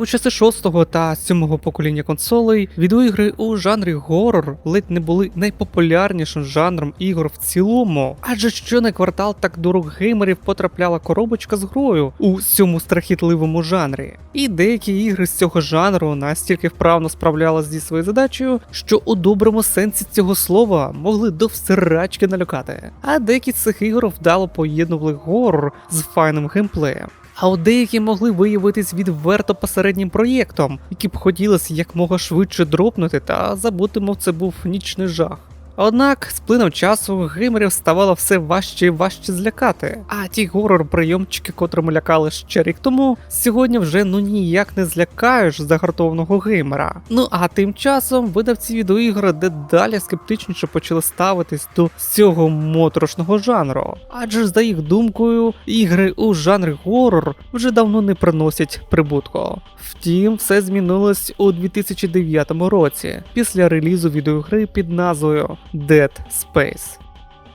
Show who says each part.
Speaker 1: У часи шостого та сьомого покоління консолей відеоігри у жанрі горор ледь не були найпопулярнішим жанром ігор в цілому, адже що на квартал так до рук геймерів потрапляла коробочка з грою у цьому страхітливому жанрі. І деякі ігри з цього жанру настільки вправно справлялися зі своєю задачею, що у доброму сенсі цього слова могли до всирачки налякати. А деякі з цих ігор вдало поєднували горор з файним геймплеєм. А от деякі могли виявитись відверто посереднім проєктом, які б хотілося якмога швидше дропнути та забути, мов це був нічний жах. Однак з плином часу геймерів ставало все важче і важче злякати. А ті горор прийомчики, котрими лякали ще рік тому, сьогодні вже ну ніяк не злякаєш загартованого геймера. Ну а тим часом видавці відеоігр дедалі скептичніше почали ставитись до цього моторошного жанру. Адже за їх думкою, ігри у жанрі горор вже давно не приносять прибутку. Втім, все змінилось у 2009 році після релізу відеогри під назвою Dead Space.